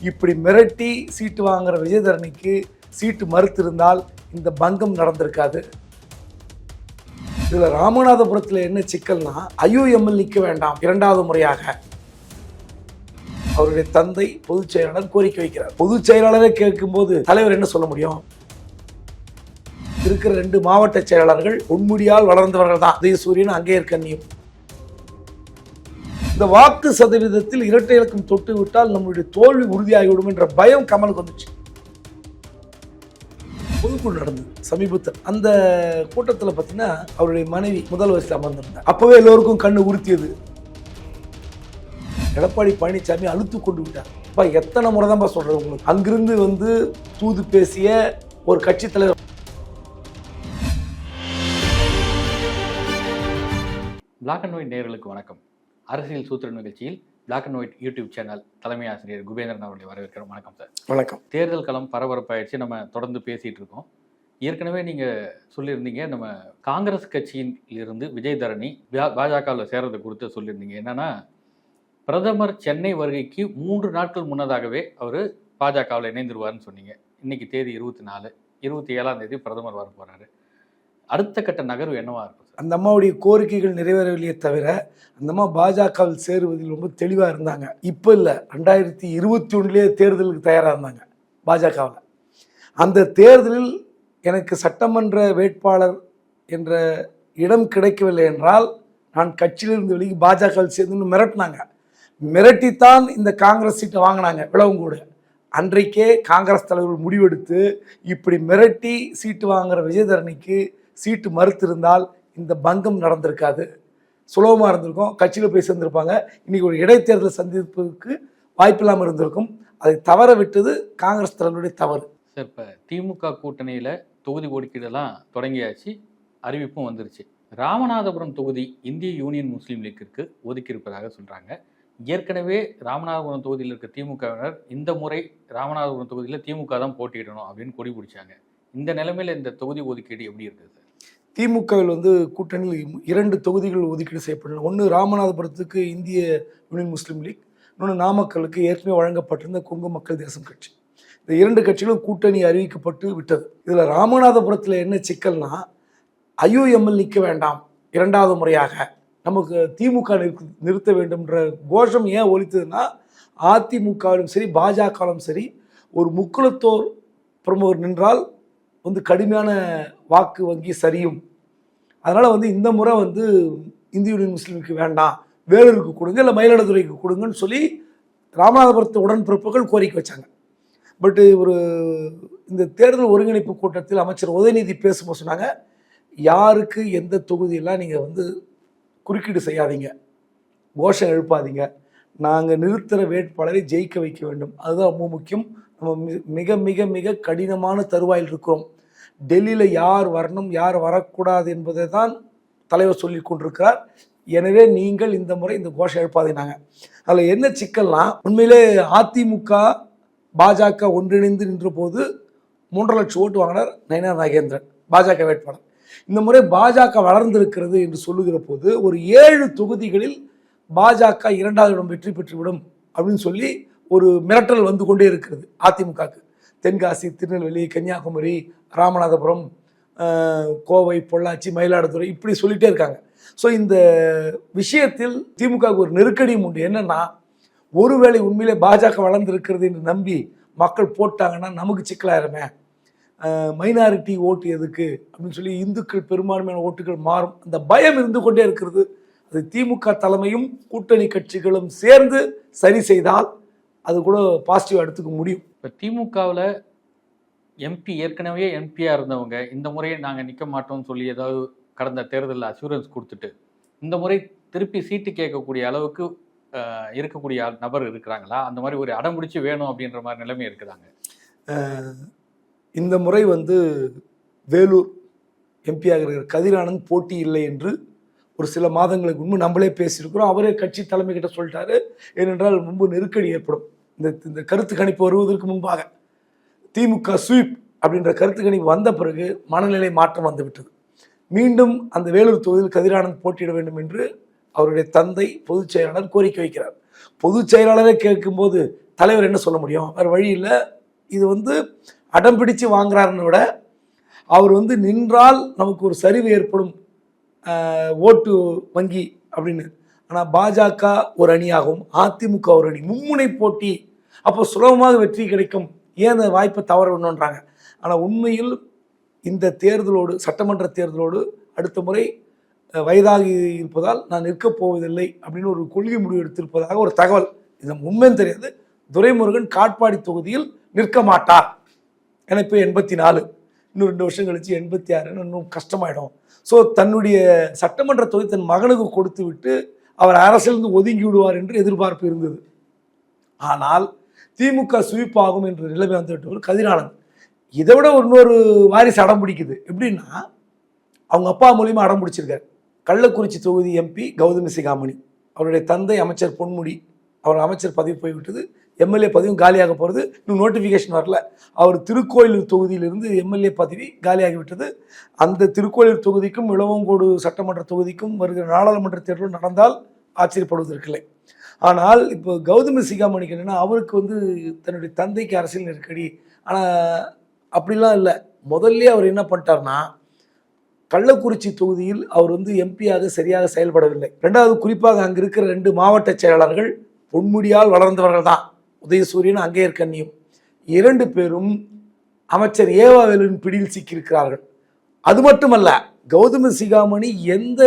இப்படி மிரட்டி சீட்டு வாங்குற விஜயதரணிக்கு சீட்டு மறுத்திருந்தால் இந்த பங்கம் நடந்திருக்காது. இதில் ராமநாதபுரத்தில் என்ன சிக்கல்னா ஐயூஎம்எல் நிற்க வேண்டாம் இரண்டாவது முறையாக. அவருடைய தந்தை பொதுச் செயலாளர் கோரிக்கை வைக்கிறார். பொதுச் செயலாளரை கேட்கும்போது தலைவர் என்ன சொல்ல முடியும்? இருக்கிற ரெண்டு மாவட்ட செயலாளர்கள் உண்முடியால் வளர்ந்தவர்கள் தான் உதயசூரியன் அங்கே இருக்கன்னியும் இந்த வாக்கு சதவீதத்தில் இரட்டை இலக்கம் தொட்டு விட்டால் நம்மளுடைய தோல்வி உறுதியாகிவிடும் என்ற பயம் கமலுக்கு வந்துச்சு. பொதுக்குழு நடந்தது சமீபத்தில் அந்த கூட்டத்தில் பார்த்தீங்கன்னா அவருடைய மனைவி முதல் வயசில் அமர்ந்திருந்தார். அப்பவே எல்லோருக்கும் கண்ணு உறுத்தியது. எடப்பாடி பழனிசாமி அழுத்து கொண்டு விட்டார். அப்பா எத்தனை முறை தான்ப்பா சொல்றது உங்களுக்கு? அங்கிருந்து வந்து தூது பேசிய ஒரு கட்சி தலைவர் பிளாக் அண்ட் ஒயிட் நேர்களுக்கு வணக்கம். அரசியல் சூத்திர நிகழ்ச்சியில் black and white YouTube channel தலைமை ஆசிரியர் குபேந்திரன் அவர்களை வரவேற்கிறோம். வணக்கம் சார். வணக்கம். தேர்தல் களம் பரபரப்பாயிடுச்சு. நம்ம தொடர்ந்து பேசிட்டு இருக்கோம். ஏற்கனவே நீங்க சொல்லியிருந்தீங்க நம்ம காங்கிரஸ் கட்சியில் இருந்து விஜய் தரணி பாஜகவில் சேர்றதை குறித்து சொல்லியிருந்தீங்க. என்னன்னா பிரதமர் சென்னை வருகைக்கு மூன்று நாட்கள் முன்னதாகவே அவர் பாஜகவில் இணைந்துருவார்னு சொன்னீங்க. இன்னைக்கு தேதி இருபத்தி நாலு இருபத்தி ஏழாம் தேதி பிரதமர் வர போறாரு அடுத்த கட்ட நகர்வு என்னவா இருக்கும்? அந்த அம்மாவுடைய கோரிக்கைகள் நிறைவேறவில்லையே தவிர அந்த அம்மா பாஜகவில் சேருவதில் ரொம்ப தெளிவாக இருந்தாங்க. இப்போ இல்லை. ரெண்டாயிரத்தி இருபத்தி ஒன்றுலேயே தேர்தலுக்கு தயாராக இருந்தாங்க பாஜகவில். அந்த தேர்தலில் எனக்கு சட்டமன்ற வேட்பாளர் என்ற இடம் கிடைக்கவில்லை என்றால் நான் கட்சியிலிருந்து வெளியே பாஜகவில் சேர்ந்துன்னு மிரட்டினாங்க. மிரட்டித்தான் இந்த காங்கிரஸ் சீட்டை வாங்கினாங்க விளவங்கூடு. அன்றைக்கே காங்கிரஸ் தலைவர்கள் முடிவெடுத்து இப்படி மிரட்டி சீட்டு வாங்குகிற விஜயதரணிக்கு சீட்டு மறுத்திருந்தால் இந்த பங்கம் நடந்திருக்காது. சுலபமாக இருந்திருக்கும். கட்சியில் போய் சேர்ந்திருப்பாங்க. இன்றைக்கி ஒரு இடைத்தேர்தல் சந்திப்பதற்கு வாய்ப்பில்லாமல் இருந்திருக்கும். அதை தவற விட்டது காங்கிரஸ் தலைவருடைய தவறு. சார் இப்போ திமுக கூட்டணியில் தொகுதி ஒதுக்கீடெல்லாம் தொடங்கியாச்சு. அறிவிப்பும் வந்துருச்சு. ராமநாதபுரம் தொகுதி இந்திய யூனியன் முஸ்லீம் லீக்கிற்கு ஒதுக்கியிருப்பதாக சொல்கிறாங்க ஏற்கனவே ராமநாதபுரம் தொகுதியில் இருக்க திமுகவினர் இந்த முறை ராமநாதபுரம் தொகுதியில் திமுக தான் போட்டியிடணும் அப்படின்னு கொடி பிடிச்சாங்க. இந்த நிலைமையில் இந்த தொகுதி ஒதுக்கீடு எப்படி இருக்குது சார்? திமுகவில் வந்து கூட்டணியில் இரண்டு தொகுதிகள் ஒதுக்கீடு செய்யப்பட்டன ஒன்று ராமநாதபுரத்துக்கு இந்திய யூனியன் முஸ்லீம் லீக் இன்னொன்று நாமக்கலுக்கு ஏற்கனவே வழங்கப்பட்டிருந்த கொங்கு மக்கள் தேசம் கட்சி. இந்த இரண்டு கட்சிகளும் கூட்டணி அறிவிக்கப்பட்டு விட்டது. இதில் ராமநாதபுரத்தில் என்ன சிக்கல்னா ஐயூஎம்எல் நிற்க வேண்டாம் இரண்டாவது முறையாக. நமக்கு திமுக நிறுத்த வேண்டும்ன்ற கோஷம் ஏன் ஒழித்ததுன்னா அதிமுகவிலும் சரி பாஜகவிலும் சரி ஒரு முக்குலத்தோர் பிரமுகர் நின்றால் வந்து கடுமையான வாக்கு வங்கி சரியும். அதனால் வந்து இந்த முறை வந்து இந்திய யூனியன் முஸ்லீமுக்கு வேண்டாம் வேலூருக்கு கொடுங்க இல்லை மயிலாடுதுறைக்கு கொடுங்கன்னு சொல்லி ராமநாதபுரத்து உடன்பிறப்புகள் கோரிக்கை வச்சாங்க. பட்டு ஒரு இந்த தேர்தல் ஒருங்கிணைப்பு கூட்டத்தில் அமைச்சர் உதயநிதி பேசும்போது சொன்னாங்க யாருக்கு எந்த தொகுதியெல்லாம் நீங்கள் வந்து குறுக்கீடு செய்யாதீங்க கோஷம் எழுப்பாதீங்க நாங்கள் நிறுத்துகிற வேட்பாளரை ஜெயிக்க வைக்க வேண்டும். அதுதான் ரொம்ப முக்கியம். நம்ம மிக மிக மிக கடினமான தருவாயில் இருக்கிறோம். டெல்லியில் யார் வரணும் யார் வரக்கூடாது என்பதை தான் தலைவர் சொல்லி கொண்டிருக்கிறார். எனவே நீங்கள் இந்த முறை இந்த கோஷம் எழுப்பாதீனாங்க அதில் என்ன சிக்கல்னா உண்மையிலே அதிமுக பாஜக ஒன்றிணைந்து நின்ற போது மூன்றரை லட்சம் ஓட்டு வாங்கினார் நயனா நாகேந்திரன் பாஜக வேட்பாளர். இந்த முறை பாஜக வளர்ந்திருக்கிறது என்று சொல்லுகிற போது ஒரு ஏழு தொகுதிகளில் பாஜக இரண்டாவது இடம் வெற்றி பெற்றுவிடும் அப்படின்னு சொல்லி ஒரு மிரட்டல் வந்து கொண்டே இருக்கிறது அதிமுகக்கு. தென்காசி திருநெல்வேலி கன்னியாகுமரி ராமநாதபுரம் கோவை பொள்ளாச்சி மயிலாடுதுறை இப்படி சொல்லிகிட்டே இருக்காங்க. ஸோ இந்த விஷயத்தில் திமுகவுக்கு ஒரு நெருக்கடியும் உண்டு. என்னென்னா ஒருவேளை உண்மையிலே பாஜக வளர்ந்துருக்கிறது என்று நம்பி மக்கள் போட்டாங்கன்னா நமக்கு சிக்கலாயிருமே. மைனாரிட்டி ஓட்டு எதுக்கு? அப்படின்னு சொல்லி இந்துக்கள் பெரும்பான்மையான ஓட்டுகள் மாறும். அந்த பயம் இருந்து கொண்டே இருக்கிறது. அது திமுக தலைமையும் கூட்டணி கட்சிகளும் சேர்ந்து சரி செய்தால் அது கூட பாசிட்டிவ் எடுத்துக்க முடியும். இப்போ திமுகவில் எம்பி ஏற்கனவே எம்பியாக இருந்தவங்க இந்த முறையை நாங்கள் நிற்க மாட்டோம்னு சொல்லி ஏதாவது கடந்த தேர்தலில் அசூரன்ஸ் கொடுத்துட்டு இந்த முறை திருப்பி சீட்டு கேட்கக்கூடிய அளவுக்கு இருக்கக்கூடிய நபர் இருக்கிறாங்களா? அந்த மாதிரி ஒரு அடம் பிடிச்சி வேணும் அப்படின்ற மாதிரி நிலைமை இருக்குதாங்க? அஹ், இந்த முறை வந்து வேலூர் எம்பியாக இருக்கிற கதிரானந்த் போட்டி இல்லை என்று ஒரு சில மாதங்களுக்கு முன்பு நம்மளே பேசியிருக்கிறோம். அவரே கட்சி தலைமை கிட்ட சொல்லிட்டாரு. ஏனென்றால் முன்பு நெருக்கடி ஏற்படும். இந்த இந்த கருத்து கணிப்பு வருவதற்கு முன்பாக திமுக ஸ்வீப் அப்படின்ற கருத்து கணிப்பு வந்த பிறகு மனநிலை மாற்றம் வந்துவிட்டது மீண்டும் அந்த வேலூர் தொகுதியில் கதிரானந்த் போட்டியிட வேண்டும் என்று அவருடைய தந்தை பொதுச் செயலாளர் கோரிக்கை வைக்கிறார். பொதுச் செயலாளரை கேட்கும்போது தலைவர் என்ன சொல்ல முடியும்? வேறு வழி இல்லை. இது வந்து அடம் பிடிச்சு வாங்குறாருன்னு விட அவர் வந்து நின்றால் நமக்கு ஒரு சரிவு ஏற்படும் ஓட்டு வங்கி அப்படின்னு. ஆனால் பாஜக ஒரு அணியாகவும் அதிமுக ஒரு அணி மும்முனை போட்டி அப்போ சுலபமாக வெற்றி கிடைக்கும். ஏன் அந்த வாய்ப்பை தவற விடணுன்றாங்க ஆனால் உண்மையில் இந்த தேர்தலோடு சட்டமன்ற தேர்தலோடு அடுத்த முறை வயதாகி இருப்பதால் நான் நிற்கப் போவதில்லை அப்படின்னு ஒரு கொள்கை முடிவு எடுத்திருப்பதாக ஒரு தகவல். இது நமக்கு உண்மைன்னு தெரியாது. துரைமுருகன் காட்பாடி தொகுதியில் நிற்க மாட்டார். ஏன்னா இப்போ எண்பத்தி நாலு இன்னும் ரெண்டு வருஷம் கழிச்சு எண்பத்தி ஆறுன்னு இன்னும் கஷ்டமாயிடும். ஸோ தன்னுடைய சட்டமன்ற தொகுதி தன் மகனுக்கு கொடுத்து விட்டு அவர் அரசிலிருந்து ஒதுங்கி விடுவார் என்று எதிர்பார்ப்பு இருந்தது. ஆனால் திமுக சுவிப்பாகும் என்ற நிலைமை வந்துவிட்டவர் கதிரானந்த் இதை விட இன்னொரு வாரிசு அடம் பிடிக்குது. எப்படின்னா அவங்க அப்பா மூலியமாக அடம் பிடிச்சிருக்காரு. கள்ளக்குறிச்சி தொகுதி எம்பி கௌதமி சிகாமணி. அவருடைய தந்தை அமைச்சர் பொன்முடி அவர் அமைச்சர் பதவி போய்விட்டது. எம்எல்ஏ பதவியும் காலியாக போகிறது இன்னும் நோட்டிஃபிகேஷன் வரல. அவர் திருக்கோயிலூர் தொகுதியிலிருந்து எம்எல்ஏ பதவி காலியாகிவிட்டது அந்த திருக்கோயிலூர் தொகுதிக்கும் இளவங்கோடு சட்டமன்ற தொகுதிக்கும் வருகிற நாடாளுமன்ற தேர்தல் நடந்தால் ஆச்சரியப்படுவதற்கில்லை ஆனால் இப்போ கௌதமி சிகாமணிக்கு என்னென்னா அவருக்கு வந்து தன்னுடைய தந்தைக்கு அரசியல் நெருக்கடி. ஆனால் அப்படிலாம் இல்லை. முதல்ல அவர் என்ன பண்ணிட்டார்னா கள்ளக்குறிச்சி தொகுதியில் அவர் வந்து எம்பியாக சரியாக செயல்படவில்லை. ரெண்டாவது குறிப்பாக அங்கே இருக்கிற ரெண்டு மாவட்ட செயலாளர்கள் பொன்முடியால் வளர்ந்தவர்கள் தான். உதயசூரியன் அங்கேயர் கண்ணியும் இரண்டு பேரும் அமைச்சர் ஏவாவேலின் பிடியில் சிக்கியிருக்கிறார்கள். அது மட்டுமல்ல கௌதம சிகாமணி எந்த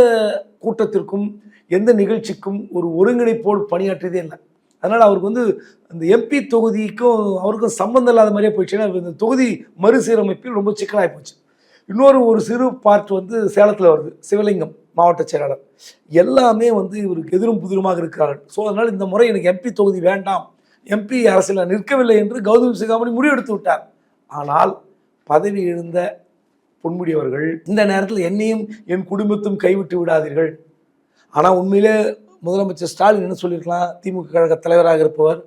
கூட்டத்திற்கும் எந்த நிகழ்ச்சிக்கும் ஒரு ஒருங்கிணைப்போடு பணியாற்றியதே இல்லை. அதனால் அவருக்கு வந்து அந்த எம்பி தொகுதிக்கும் அவருக்கும் சம்மந்தம் இல்லாத மாதிரியே போயிடுச்சு. ஏன்னா இந்த தொகுதி மறுசீரமைப்பில் ரொம்ப சிக்கலாகி போச்சு. இன்னொரு ஒரு சிறு பார்ட் வந்து சேலத்தில் வருது. சிவலிங்கம் மாவட்ட செயலாளர். எல்லாமே வந்து இவருக்கு எதிரும் புதிருமாக இருக்கிறார்கள். ஸோ அதனால் இந்த முறை எனக்கு எம்பி தொகுதி வேண்டாம். எம்பி அரசியலில் நிற்கவில்லை என்று கௌதம் சிகாமணி முடிவெடுத்து விட்டார். ஆனால் பதவி எழுந்த பொன்முடி அவர்கள் இந்த நேரத்தில் என்னையும் என் குடும்பத்தும் கைவிட்டு விடாதீர்கள். ஆனால் உண்மையிலே முதலமைச்சர் ஸ்டாலின் என்ன சொல்லியிருக்கலாம் திமுக கழக தலைவராக இருப்பவர்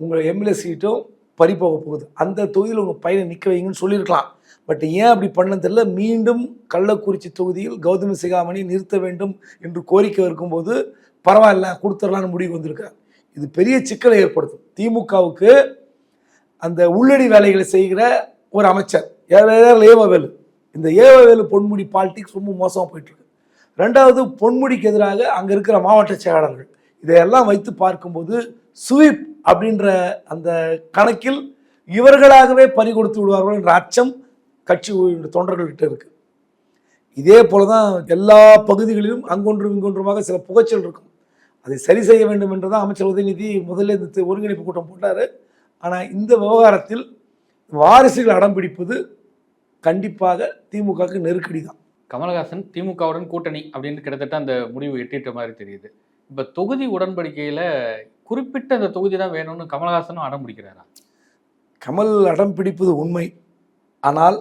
உங்கள் எம்எல்ஏ சீட்டும் பறிப்போக போகுது அந்த தொகுதியில் உங்கள் பையனை நிற்க வைங்கன்னு சொல்லியிருக்கலாம் பட் ஏன் அப்படி பண்ண தெரியல மீண்டும் கள்ளக்குறிச்சி தொகுதியில் கௌதமி சிகாமணி நிறுத்த வேண்டும் என்று கோரிக்கை இருக்கும்போது பரவாயில்ல கொடுத்துடலான்னு முடிவு வந்திருக்கார் இது பெரிய சிக்கலை ஏற்படுத்தும் திமுகவுக்கு அந்த உள்ளடி வேலைகளை செய்கிற ஒரு அமைச்சர் ஏ- ஏவவேலு இந்த ஏவவேலு பொன்முடி பாலிடிக்ஸ் ரொம்ப மோசமாக போயிட்டுருக்கு ரெண்டாவது பொன்முடிக்கு எதிராக அங்கே இருக்கிற மாவட்ட செயலாளர்கள். இதையெல்லாம் வைத்து பார்க்கும்போது சுவீப் அப்படின்ற அந்த கணக்கில் இவர்களாகவே பறி கொடுத்து விடுவார்கள் என்ற அச்சம் கட்சி தொண்டர்கள்கிட்ட இருக்கு. இதே போல தான் எல்லா பகுதிகளிலும் அங்கொன்றும் இங்கொன்றுமாக சில புகைச்சல் இருக்கும். அதை சரி செய்ய வேண்டும் என்று தான் அமைச்சர் உதயநிதி முதல்ல இந்த ஒருங்கிணைப்பு கூட்டம் போட்டார். ஆனால் இந்த விவகாரத்தில் வாரிசுகள் அடம் பிடிப்பது கண்டிப்பாக திமுகவுக்கு நெருக்கடி தான் கமலஹாசன் திமுகவுடன் கூட்டணி அப்படின்னு கிட்டத்தட்ட அந்த முடிவு எட்டிட்ட மாதிரி தெரியுது. இப்போ தொகுதி உடன்படிக்கையில் குறிப்பிட்ட அந்த தொகுதி தான் வேணும்னு கமலஹாசனும் அடம் பிடிக்கிறாரா? கமல் அடம் பிடிப்பது உண்மை. ஆனால்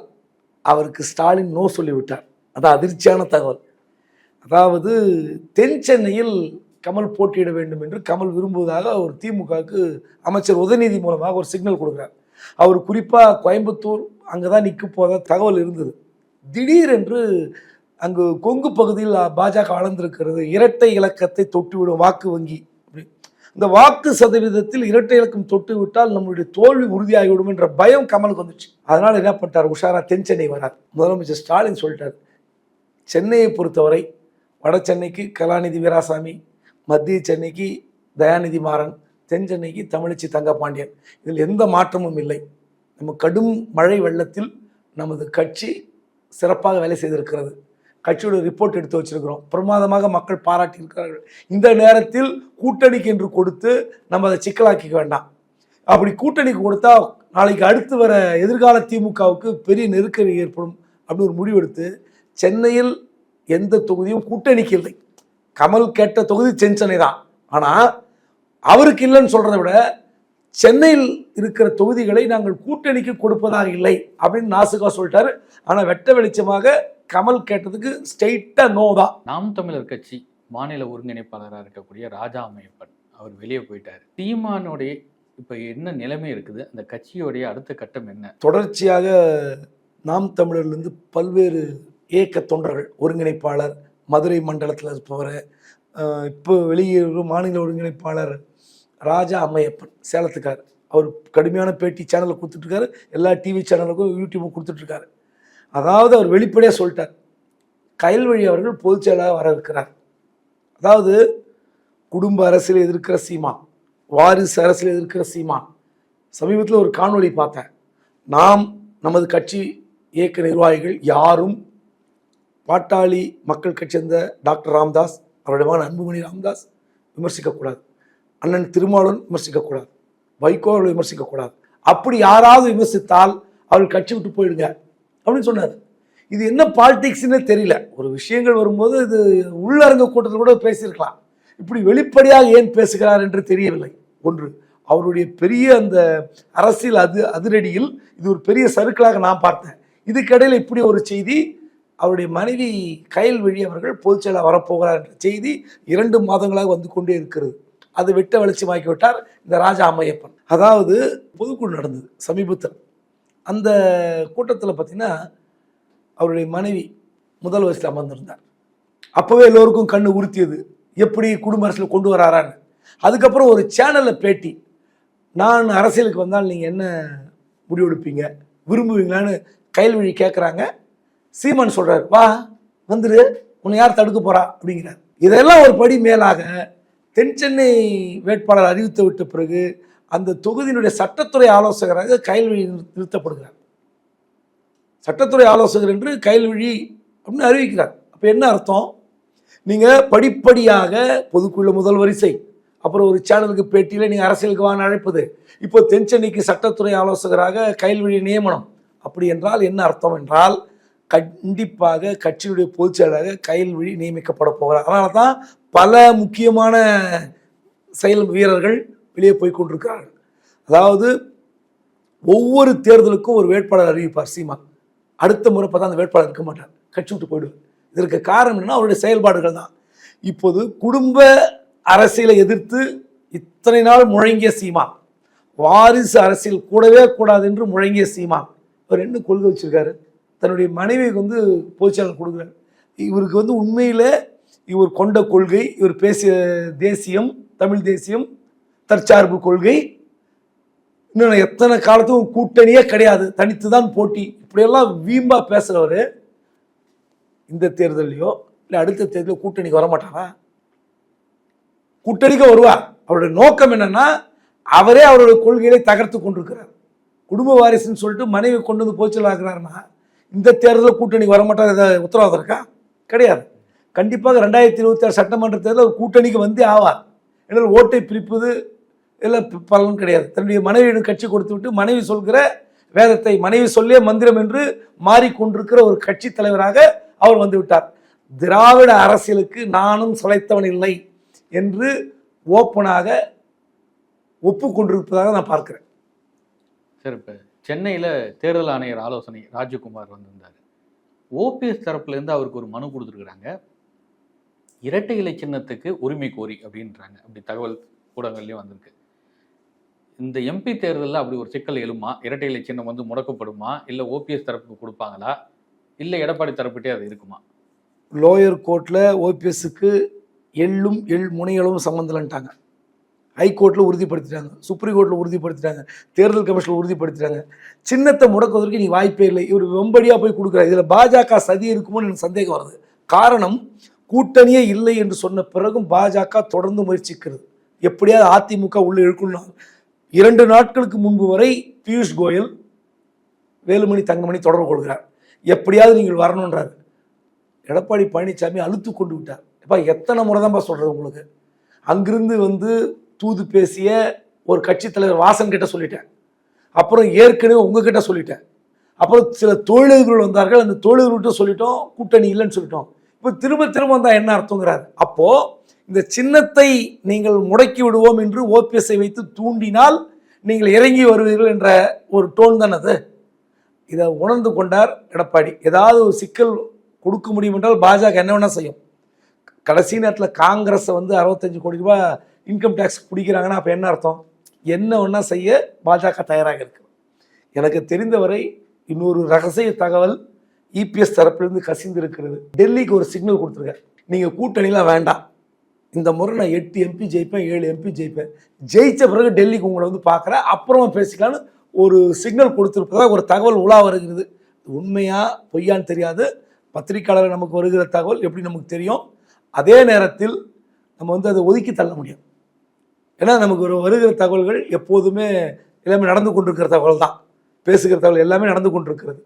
அவருக்கு ஸ்டாலின் நோ சொல்லிவிட்டார். அது அதிர்ச்சியான தகவல். அதாவது தென் சென்னையில் கமல் போட்டியிட வேண்டும் என்று கமல் விரும்புவதாக ஒரு திமுகவுக்கு அமைச்சர் உதயநிதி மூலமாக ஒரு சிக்னல் கொடுக்குறார். அவர் குறிப்பாக கோயம்புத்தூர் அங்கே தான் நிற்க போத தகவல் இருந்தது. திடீரென்று அங்கு கொங்கு பகுதியில் பாஜக வளர்ந்திருக்கிறது. இரட்டை இலக்கத்தை தொட்டுவிடும் வாக்கு வங்கி. இந்த வாக்கு சதவீதத்தில் இரட்டை இலக்கம் தொட்டு விட்டால் நம்மளுடைய தோல்வி உறுதியாகிவிடும் என்ற பயம் கமலுக்கு வந்துச்சு. அதனால் என்ன பண்ணிட்டார்? உஷாரா தென் சென்னை வரார். முதலமைச்சர் ஸ்டாலின் சொல்லிட்டார். சென்னையை பொறுத்தவரை வட சென்னைக்கு கலாநிதி வீராசாமி மத்திய சென்னைக்கு தயாநிதி மாறன் தென் சென்னைக்கு தமிழச்சி தங்கப்பாண்டியன். இதில் எந்த மாற்றமும் இல்லை. நம்ம கடும் மழை வெள்ளத்தில் நமது கட்சி சிறப்பாக வேலை செய்திருக்கிறது. கட்சியோட ரிப்போர்ட் எடுத்து வச்சிருக்கிறோம். பிரமாதமாக மக்கள் பாராட்டியிருக்கிறார்கள். இந்த நேரத்தில் கூட்டணிக்கு என்று கொடுத்து நம்ம அதை சிக்கலாக்கிக்க வேண்டாம். அப்படி கூட்டணிக்கு கொடுத்தா நாளைக்கு அடுத்து வர எதிர்கால திமுகவுக்கு பெரிய நெருக்கடி ஏற்படும் அப்படின்னு ஒரு முடிவெடுத்து சென்னையில் எந்த தொகுதியும் கூட்டணிக்கு இல்லை. கமல் கேட்ட தொகுதி செஞ்சனை சென்னை தான். ஆனால் அவருக்கு இல்லைன்னு சொல்கிறத விட சென்னையில் இருக்கிற தொகுதிகளை நாங்கள் கூட்டணிக்கு கொடுப்பதாக இல்லை அப்படின்னு நாசுகா சொல்லிட்டாரு. ஆனால் வெட்ட வெளிச்சமாக கமல் கேட்டதுக்கு ஸ்ட்ரெயிட்டாக நோ தான். நாம் தமிழர் கட்சி மாநில ஒருங்கிணைப்பாளராக இருக்கக்கூடிய ராஜா அம்மையப்பன் அவர் வெளியே போயிட்டாரு. தீமானுடைய இப்ப என்ன நிலைமை இருக்குது? அந்த கட்சியோடைய அடுத்த கட்டம் என்ன? தொடர்ச்சியாக நாம் தமிழர்லேருந்து பல்வேறு இயக்க தொண்டர்கள் ஒருங்கிணைப்பாளர் மதுரை மண்டலத்தில் இருப்பவர் இப்போ வெளியேறும் மாநில ஒருங்கிணைப்பாளர் ராஜா அம்மையப்பன் சேலத்துக்கார் அவர் கடுமையான பேட்டி சேனலில் கொடுத்துட்ருக்காரு. எல்லா டிவி சேனலுக்கும் யூடியூபும் கொடுத்துட்ருக்காரு. அதாவது அவர் வெளிப்படையாக சொல்லிட்டார். கயல்வழி அவர்கள் பொதுச் செயலாக வர இருக்கிறார். அதாவது குடும்ப அரசியல் எதிர்க்கிற சீமா வாரிசு அரசியல் எதிர்க்கிற சீமா சமீபத்தில் ஒரு காணொளி பார்த்தேன். நாம் நமது கட்சி இயக்க நிர்வாகிகள் யாரும் பாட்டாளி மக்கள் கட்சி சேர்ந்த டாக்டர் ராம்தாஸ் அவருடைய மகன் அன்புமணி ராம்தாஸ் விமர்சிக்கக்கூடாது அண்ணன் திருமாவளவன் விமர்சிக்கக்கூடாது. வைகோ அவர்களை விமர்சிக்கக்கூடாது. அப்படி யாராவது விமர்சித்தால் அவர்கள் கட்சி விட்டு போயிடுங்க அப்படின்னு சொன்னார். இது என்ன பாலிடிக்ஸ்னே தெரியல. ஒரு விஷயங்கள் வரும்போது இது உள்ளரங்க கூட்டத்தில் கூட பேசியிருக்கலாம். இப்படி வெளிப்படையாக ஏன் பேசுகிறார் என்று தெரியவில்லை. ஒன்று அவருடைய பெரிய அந்த அரசியல் அது அதிரடியில் இது ஒரு பெரிய சருக்களாக நான் பார்த்தேன். இதுக்கிடையில் இப்படி ஒரு செய்தி அவருடைய மனைவி கயல்வழி அவர்கள் பொதுச்செயலாக வரப்போகிறார் என்ற செய்தி இரண்டு மாதங்களாக வந்து கொண்டே இருக்கிறது. அது வெட்ட வெளிச்சமாக்கி விட்டார் இந்த ராஜா அம்மையப்பன். அதாவது பொதுக்குழு நடந்தது சமீபத்தில். அந்த கூட்டத்தில் பார்த்தீங்கன்னா அவருடைய மனைவி முதல் வயசில் அமர்ந்திருந்தார். அப்போவே எல்லோருக்கும் கண்ணு உறுத்தியது எப்படி குடும்ப அரசியல் கொண்டு வராரான்னு. அதுக்கப்புறம் ஒரு சேனலில் பேட்டி நான் அரசியலுக்கு வந்தால் நீங்கள் என்ன முடிவெடுப்பீங்க? விரும்புவீங்களான்னு கைல்வழி கேட்குறாங்க சீமான் சொல்கிறார் வா வந்துரு உன்னை யார் தடுக்க போகிறா அப்படிங்கிறார். இதெல்லாம் ஒரு படி மேலாக தென் சென்னை வேட்பாளர் அறிவித்து விட்ட பிறகு அந்த தொகுதியினுடைய சட்டத்துறை ஆலோசகராக கைல்வழி நிறு- நிறுத்தப்படுகிறார். சட்டத்துறை ஆலோசகர் என்று கைல்வழி அப்படின்னு அறிவிக்கிறார். அப்போ என்ன அர்த்தம்? நீங்கள் படிப்படியாக பொதுக்குழு முதல் வரிசை அப்புறம் ஒரு சேனலுக்கு பேட்டியில் நீங்கள் அரசியலுக்கு வாங்க அழைப்பது. இப்போ தென் சென்னைக்கு சட்டத்துறை ஆலோசகராக கைல்வழி நியமனம். அப்படி என்றால் என்ன அர்த்தம் என்றால் கண்டிப்பாக கட்சியுடைய பொதுச் செயலாளராக கயல்வழி நியமிக்கப்பட போகிறார். அதனால தான் பல முக்கியமான செயல் வீரர்கள் வெளியே போய் கொண்டிருக்கிறார்கள். அதாவது ஒவ்வொரு தேர்தலுக்கும் ஒரு வேட்பாளர் அறிவிப்பார் சீமா அடுத்த முறை பார்த்தா அந்த வேட்பாளர் இருக்க மாட்டார். கட்சி விட்டு போயிடுவார். இதற்கு காரணம் என்னன்னா அவருடைய செயல்பாடுகள் தான். இப்போது குடும்ப அரசியலை எதிர்த்து இத்தனை நாள் முழங்கிய சீமா வாரிசு அரசியல் கூடவே கூடாது என்று முழங்கிய சீமா அவர் என்ன கொள்கை வச்சிருக்காரு? தன்னுடைய மனைவிக்கு வந்து பொதுச்செயலாளர் கொடுக்குறாரு. இவருக்கு வந்து உண்மையில் இவர் கொண்ட கொள்கை இவர் பேசிய தேசியம் தமிழ் தேசியம் தற்சார்பு கொள்கை இன்னும் எத்தனை காலத்துக்கும் கூட்டணியே கிடையாது. தனித்து தான் போட்டி. இப்படியெல்லாம் வீம்பாக பேசுகிறவர் இந்த தேர்தலையோ இல்லை அடுத்த தேர்தலில் கூட்டணிக்கு வரமாட்டாரா கூட்டணிக்கு வருவார் அவருடைய நோக்கம் என்னன்னா அவரே அவருடைய கொள்கைகளை தகர்த்து கொண்டிருக்கிறார். குடும்ப வாரிசுன்னு சொல்லிட்டு மனைவி கொண்டு வந்து போச்சல் இந்த தேர்தலில் கூட்டணிக்கு வரமாட்டார் ஏதாவது உத்தரவாதம் இருக்கா? கிடையாது. கண்டிப்பாக ரெண்டாயிரத்தி இருபத்தி ஆறு சட்டமன்ற தேர்தலில் ஒரு கூட்டணிக்கு வந்தே ஆவார். என்னால் ஓட்டை பிரிப்பது எல்லாம் பலன் கிடையாது. தன்னுடைய மனைவியிடம் கட்சி கொடுத்து விட்டு மனைவி சொல்கிற வேதத்தை மனைவி சொல்லே மந்திரம் என்று மாறிக்கொண்டிருக்கிற ஒரு கட்சி தலைவராக அவர் வந்து விட்டார். திராவிட அரசியலுக்கு நானும் சளைத்தவன் இல்லை என்று ஓப்பனாக ஒப்புக்கொண்டிருப்பதாக நான் பார்க்கிறேன். சார் இப்போ சென்னையில் தேர்தல் ஆணையர் ஆலோசனை ராஜகுமார் வந்திருந்தார். ஓபிஎஸ் தரப்புலேருந்து அவருக்கு ஒரு மனு கொடுத்துருக்குறாங்க. இரட்டை இலை சின்னத்துக்கு உரிமை கோரி அப்படின்றாங்க. அப்படி தகவல் ஊடகங்கள்லேயும் வந்திருக்கு. இந்த எம்பி தேர்தலில் அப்படி ஒரு சிக்கல் எழுமா? இரட்டை இலை சின்னம் வந்து முடக்கப்படுமா? இல்லை ஓபிஎஸ் தரப்புக்கு கொடுப்பாங்களா? இல்லை எடப்பாடி தரப்புட்டே அது இருக்குமா? லோயர் கோர்ட்டில் ஓபிஎஸ்க்கு எள்ளும் எள் முனைகளும் சம்மந்தலன்ட்டாங்க. ஹைகோர்ட்டில் உறுதிப்படுத்திட்டாங்க. சுப்ரீம் கோர்ட்டில் உறுதிப்படுத்திட்டாங்க. தேர்தல் கமிஷனில் உறுதிப்படுத்திட்டாங்க. சின்னத்தை முடக்குவதற்கு நீ வாய்ப்பே இல்லை. இவர் வெம்படியாக போய் கொடுக்குறாரு. இதில் பாஜக சதி இருக்குமோன்னு எனக்கு சந்தேகம் வருது. காரணம் கூட்டணியே இல்லை என்று சொன்ன பிறகும் பாஜக தொடர்ந்து முயற்சிக்கிறது. எப்படியாவது அதிமுக உள்ள இழுக்கணும் இரண்டு நாட்களுக்கு முன்பு வரை பியூஷ் கோயல் வேலுமணி தங்கமணி தொடர்பு கொள்கிறார். எப்படியாவது நீங்கள் வரணுன்றார் எடப்பாடி பழனிசாமி அழுத்து கொண்டு விட்டார். இப்போ எத்தனை முறை தான்ப்பா சொல்கிறது உங்களுக்கு? அங்கிருந்து வந்து தூது பேசிய ஒரு கட்சி தலைவர் வாசன் கிட்ட சொல்லிட்டேன். அப்புறம் ஏற்கனவே உங்ககிட்ட சொல்லிட்டேன். அப்புறம் சில தொழிலதிபர்கள் வந்தார்கள். அந்த தொழிலதிபர்கிட்ட சொல்லிட்டோம். கூட்டணி இல்லைன்னு சொல்லிட்டோம். இப்போ திரும்ப திரும்ப வந்தால் என்ன அர்த்தங்கிறார்? அப்போது இந்த சின்னத்தை நீங்கள் முடக்கி விடுவோம் என்று ஓபிஎஸ்ஐ வைத்து தூண்டினால் நீங்கள் இறங்கி வருவீர்கள் என்ற ஒரு டோன் தான் அது? இதை உணர்ந்து கொண்டார் எடப்பாடி. ஏதாவது ஒரு சிக்கல் கொடுக்க முடியும் என்றால் பாஜக என்ன வேணால் செய்யும். கடைசி நேரத்தில் காங்கிரஸை வந்து அறுபத்தஞ்சு கோடி ரூபாய் இன்கம் டேக்ஸ் பிடிக்கிறாங்கன்னா அப்போ என்ன அர்த்தம்? என்ன ஒன்றா செய்ய பாஜக தயாராக இருக்கு. எனக்கு தெரிந்தவரை இன்னொரு ரகசிய தகவல் இபிஎஸ் தரப்பிலிருந்து கசிந்து இருக்கிறது டெல்லிக்கு ஒரு சிக்னல் கொடுத்துருக்காரு. நீங்கள் கூட்டணிலாம் வேண்டாம். இந்த முறை நான் எட்டு எம்பி ஜெயிப்பேன் ஏழு எம்பி ஜெயிப்பேன். ஜெயித்த பிறகு டெல்லிக்கு உங்களை வந்து பார்க்குறேன். அப்புறமா பேசிக்கலான்னு ஒரு சிக்னல் கொடுத்துருப்பதாக ஒரு தகவல் உலா வருகிறது. உண்மையாக பொய்யான்னு தெரியாது. பத்திரிக்கையாளர் நமக்கு வருகிற தகவல் எப்படி நமக்கு தெரியும்? அதே நேரத்தில் நம்ம வந்து அதை ஒதுக்கி தள்ள முடியும். ஏன்னா நமக்கு ஒரு வருகிற தகவல்கள் எப்போதுமே எல்லாமே நடந்து கொண்டிருக்கிற தகவல் தான் பேசுகிற தகவல் எல்லாமே நடந்து கொண்டிருக்கிறது.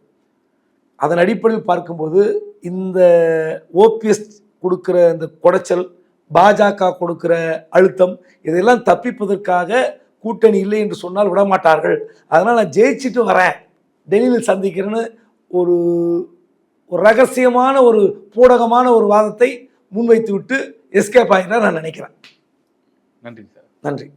அதன் அடிப்படையில் பார்க்கும்போது இந்த ஓபிஎஸ் கொடுக்கிற இந்த குடைச்சல் பாஜக கொடுக்கிற அழுத்தம் இதெல்லாம் தப்பிப்பதற்காக கூட்டணி இல்லை என்று சொன்னால் விட மாட்டார்கள் அதனால் நான் ஜெயிச்சுட்டு வரேன். டெல்லியில் சந்திக்கிறேன்னு ஒரு ஒரு ரகசியமான ஒரு பூடகமான ஒரு வாதத்தை முன்வைத்து விட்டு எஸ்கேப் ஆகிறார் நான் நினைக்கிறேன். நன்றி சார். நன்றி.